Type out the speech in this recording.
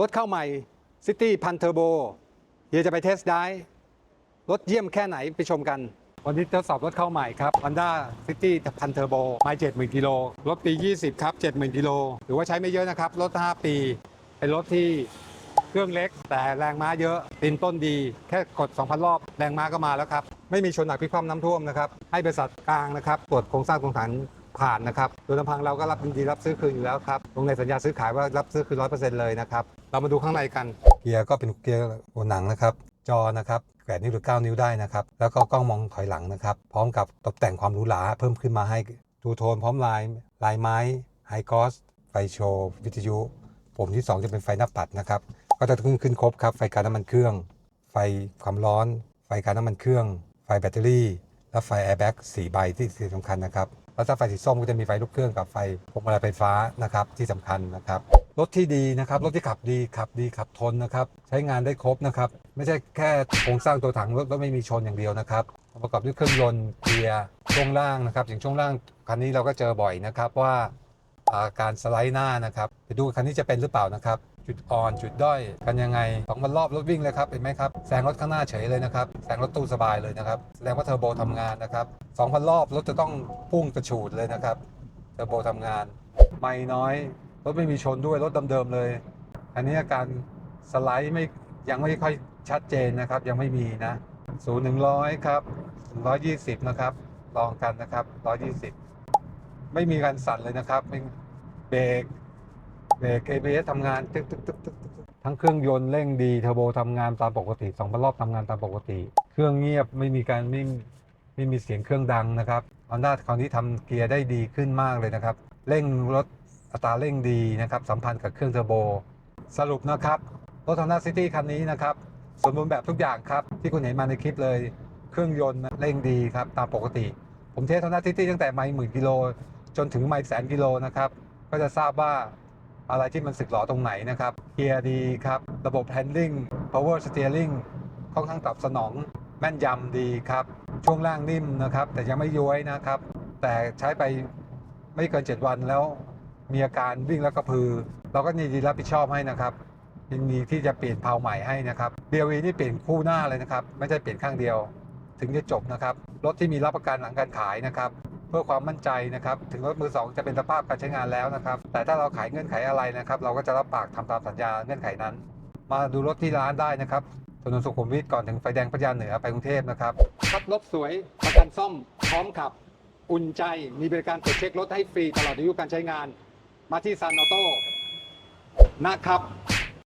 รถเข้าใหม่ City พันเทอร์โบเฮียจะไปเทสได้รถเยี่ยมแค่ไหนไปชมกัน วันนี้ทดสอบรถเข้าใหม่ครับ Honda City พันเทอร์โบไม่70,000กิโลรถปี 20 ครับ 70,000กิโลถือว่าใช้ไม่เยอะนะครับ รถ 5 ปี เป็นรถที่เครื่องเล็ก แต่แรงม้าเยอะตีนต้นดี แค่กด 2,000 รอบ แรงม้าก็มาแล้วครับ ไม่มีชนหนักพิความน้ำท่วมนะครับ ให้บริษัทกลางนะครับ ตรวจโครงสร้างโครงฐาน ผ่านนะครับโดยลำพังเราก็รับยินดีรับซื้อคืนอยู่แล้วครับลงในสัญญาซื้อขายว่ารับซื้อคืนร้อยเปอร์เซ็นต์เลยนะครับเรามาดูข้างในกันเกียร์ก็เป็นเกียร์หัวหนังนะครับจอนะครับแปดนิ้วหรือ 9 นิ้วได้นะครับ แล้วก็กล้องมองถอยหลังนะครับ พร้อมกับตกแต่งความหรูหราเพิ่มขึ้นมาให้ทูโทนพร้อมลายลายไม้ไฮกอสไฟโชว์วิทยุปุ่มที่ 2 จะเป็นไฟหน้าปัดนะครับ ก็จะขึ้นขึ้นครบครับ ไฟการน้ำมันเครื่อง ไฟความร้อน ไฟการน้ำมันเครื่อง ไฟแบตเตอรี่ และไฟแอร์แบ็กสีใบที่สำคัญนะครับแล้วถ้าไฟสีส้มก็จะมีไฟลูกเครื่องกับไฟพวงมาลัยไฟฟ้านะครับที่สำคัญนะครับรถที่ดีนะครับรถที่ขับดีขับดีขับทนนะครับใช้งานได้ครบนะครับไม่ใช่แค่โครงสร้างตัวถังรถไม่มีชนอย่างเดียวนะครับประกอบด้วยเครื่องยนต์เกียร์ช่วงล่างนะครับอย่างช่วงล่างคันนี้เราก็เจอบ่อยนะครับว่าอ่าการสไลด์หน้านะครับไปดูคันนี้จะเป็นหรือเปล่านะครับ จุดอ่อนจุดด้อยกันยังไงสองพันรอบรถวิ่งเลยครับเห็นไหมครับแซงรถข้างหน้าเฉยเลยนะครับแซงรถตู้สบายเลยนะครับแสดงว่าเทอร์โบทำงานนะครับสองพันรอบรถจะต้องพุ่งกระฉูดเลยนะครับเทอร์โบทำงาน ไม่น้อยรถไม่มีชนด้วยรถเดิมๆเลย อันนี้อาการสไลด์ไม่ยังไม่ค่อยชัดเจนนะครับ ยังไม่มีนะศูนย์หนึ่งร้อยครับร้อยยี่สิบนะครับลองกันนะครับร้อยยี่สิบไม่มีการสั่นเลยนะครับเบรก เบรก ABS ทำงานตึกตึกตึกตึกตึกทั้งเครื่องยนต์เร่งดีเทอร์โบทำงานตามปกติสองพันรอบทำงานตามปกติ เครื่องเงียบไม่มีการไม่ไม่มีเสียงเครื่องดังนะครับฮอนด้าคราวนี้ทำเกียร์ได้ดีขึ้นมากเลยนะครับ เร่งรถอัตราเร่งดีนะครับสัมพันธ์กับเครื่องเทอร์โบ สรุปนะครับรถ Honda City คันนี้นะครับสมบูรณ์แบบทุกอย่างครับ ที่คุณเห็นมาในคลิปเลย เครื่องยนต์เร่งดีครับ ตามปกติ ผมเทส Honda City ตั้งแต่ไม่หมื่นกิโลจนถึงไม่แสนกิโลนะครับ ก็จะทราบว่า อะไรที่มันสึกหรอตรงไหนนะครับเกียร์ดีครับ ระบบ handling power steering ค่อนข้างตอบสนองแม่นยำดีครับ ช่วงล่างนิ่มนะครับ แต่ยังไม่ย้วยนะครับ แต่ใช้ไปไม่เกิน 7 วันแล้วมีอาการวิ่งแล้วก็พือ เราก็ยินดีรับผิดชอบให้นะครับยินดีที่จะเปลี่ยนเพลาใหม่ให้นะครับ BLV นี่เปลี่ยนคู่หน้าเลยนะครับ ไม่ใช่เปลี่ยนข้างเดียว ถึงจะจบนะครับรถที่มีรับประกันหลังการขายนะครับ เพื่อความมั่นใจนะครับ ถึงรถมือสองจะเป็นสภาพการใช้งานแล้วนะครับ แต่ถ้าเราขายเงื่อนไขอะไรนะครับ เราก็จะรับปากทำตามสัญญาเงื่อนไขนั้น มาดูรถที่ร้านได้นะครับ ถนนสุขุมวิทก่อนถึงไฟแดงพัทยาเหนือไปกรุงเทพนะครับครับรถสวย ประกันซ่อม พร้อมขับ อุ่นใจ มีบริการตรวจเช็ครถให้ฟรีตลอดอายุการใช้งาน มาที่ซันออโต้นะครับ